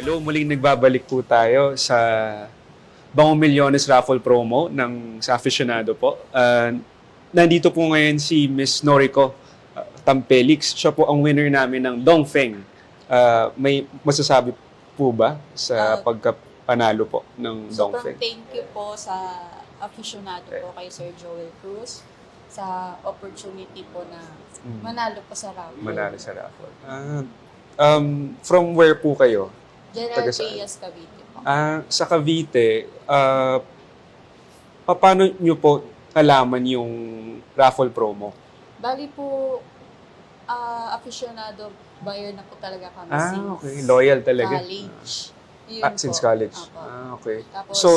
Hello, muling nagbabalik po tayo sa Bango Milyones Raffle Promo ng sa aficionado po. Uh, nandito po ngayon si Miss Noriko uh, Tampelix. Siya po ang winner namin ng Dongfeng. Uh, may masasabi po ba sa Ah, pagkapanalo po ng Sobrang Dongfeng? thank you po sa aficionado po kay Sir Joel Cruz sa opportunity po na Mm. manalo po sa raffle. Manalo sa raffle. Ah, um, from where po kayo? General Taga saan? Trias Cavite po. Ah, sa Cavite, ah, paano nyo po nalaman yung raffle promo? Bali po, ah, aficionado buyer na po talaga kami Ah, since okay. Loyal talaga. college. Yun Ah, since po. college. Apo. Ah, okay. Tapos, So,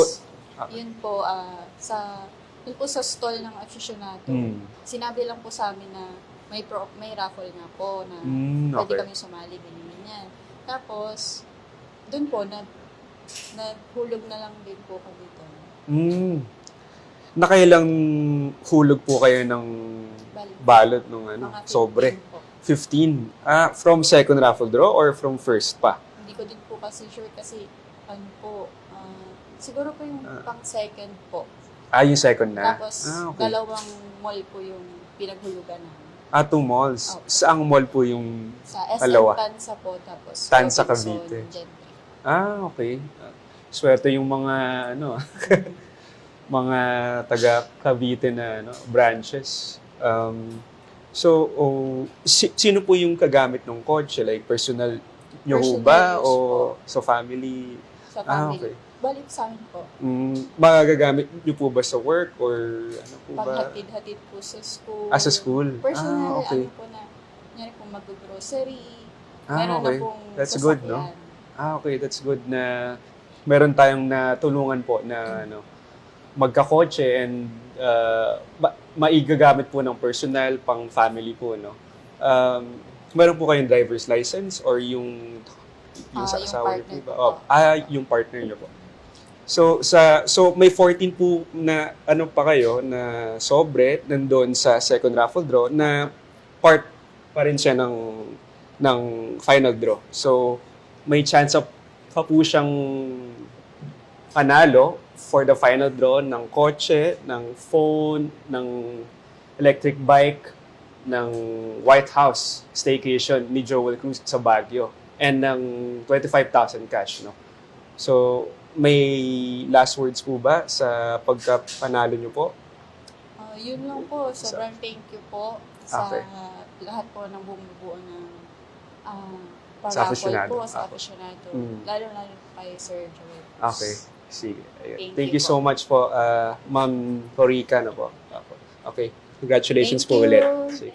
ah. yun po, ah, sa, yun po sa stall ng aficionado, Mm. sinabi lang po sa amin na may pro, may raffle nga po na Mm, pwede okay. kami sumali, ganyan yan. Tapos, dun po, nag, naghulog na lang din po kami doon. Mm. Nakailang hulog po kayo ng balot nung ano, mga 15 sobre? Po. 15. Ah, from second raffle draw or from first pa? Hindi ko din po kasi sure kasi, ano po, ah, siguro po yung Ah. pang second po. Ah, yung second na? Tapos, ah, okay. dalawang mall po yung pinaghulugan namin. Ah, two malls. Opo. Saang mall po yung... Sa SM Dalawa. Tansa po, tapos Tansa, Robinson, Cavite. Gentry. Ah, okay. Ah, Swerte yung mga, ano, mga taga Cavite na ano, branches. Um, so, oh, si- sino po yung kagamit ng kotse? Like, personal nyo ba? use O po. sa family? Sa Ah, family. okay. Balik sa amin po. Mm, magagamit nyo po ba sa work or ano po ba? Panghatid-hatid po sa school. Ah, sa school? Personal, ah, okay. ano po na, nyari po mag-grocery. Ah, Meron okay. na pong That's good, no? Ah, okay. That's good na meron tayong natulungan po na ano, magkakotse and uh, ma- maigagamit po ng personal pang family po, no? Um, meron po kayong driver's license or yung yung Ah, sa yung asawa niyo po ba? Oh, ah, yung partner niyo po. So sa so may 14 po na ano pa kayo na sobre nandoon sa second raffle draw na part pa rin siya ng ng final draw. So may chance of pa po siyang panalo for the final draw ng kotse, ng phone, ng electric bike, ng White House staycation ni Joel Cruz sa Baguio and ng 25,000 cash, no? So, may last words po ba sa pagkapanalo nyo po? Ah, yun lang po. Sobrang thank you po sa Okay. lahat po ng bumubuo ng uh, Sa aficionado. po sa Okay. aficionado. Mm. Lalo-lalo kay Sir Joel. Okay. Sige. Ayun. Thank Thank, you so much po, uh, Ma'am Torica, no po. Okay. Congratulations Thank po you. ulit. Sige.